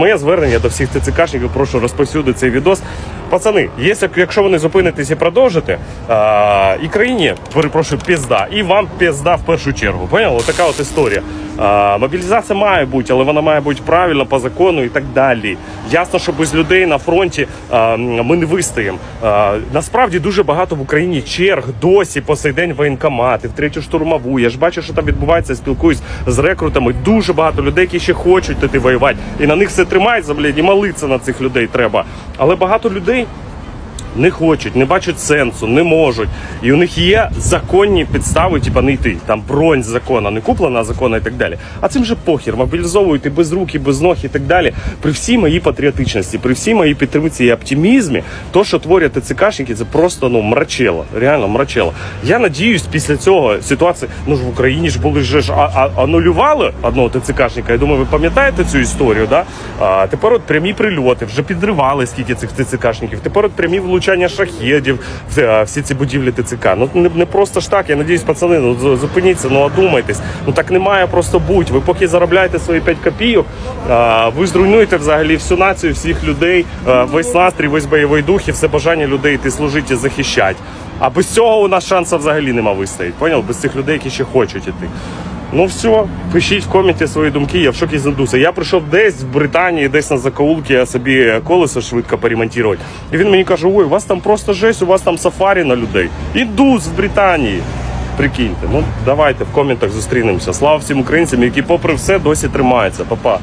Моє звернення до всіх ТЦКшників, прошу розповсюдити цей відос. Пацани, якщо, ви не зупинитесь і продовжите, а, і країні, перепрошую, пізда, і вам пізда в першу чергу. Поняли? Така от історія. А, мобілізація має бути, але вона має бути правильно по закону і так далі. Ясно, що без людей на фронті а, ми не вистоїмо. А, насправді дуже багато в Україні черг досі по сей день воєнкомати, в третю штурмову. Я ж бачу, що там відбувається, спілкуюсь з рекрутами. Дуже багато людей, які ще хочуть туди воювати. І на них все тримається, блядь, і молитися на цих людей треба. Але багато людей не хочуть, не бачать сенсу, не можуть. І у них є законні підстави, типа не йти. Там бронь закона, не куплена закона і так далі. А цим же похір, мобілізовують і без рук, і без ног і так далі. При всій моїй патріотичності, при всій моїй підтримці і оптимізмі, то, що творять ТЦКшники, це просто ну мрачело. Реально мрачело. Я надіюсь, після цього ситуації, ну ж в Україні ж були ж а, а, анулювали одного ТЦКшника. Я думаю, ви пам'ятаєте цю історію, да? А тепер от прямі прильоти, вже підривали скільки цих ТЦКшників. Тепер от прямі влучання шахедів, всі ці будівлі ТЦК. Ну не, не просто ж так. Я надіюсь, пацани, ну зупиніться, ну одумайтесь. Ну так не має просто бути. Ви поки заробляєте свої 5 копійок, а, ви зруйнуєте взагалі всю націю, всіх людей, а, весь настрій, весь бойовий дух і все бажання людей йти служити і захищати. А без цього у нас шансу взагалі нема вистояти. Поняв? Без цих людей, які ще хочуть іти. Ну все, пишіть в коменті свої думки, я в шокі з індуса. Я прийшов десь в Британії, десь на закоулки, я собі колесо швидко поремонтувати. І він мені каже: ой, у вас там просто жесть, у вас там сафарі на людей. Індус в Британії. Прикиньте, ну давайте в коментах зустрінемося. Слава всім українцям, які попри все досі тримаються. Па-па.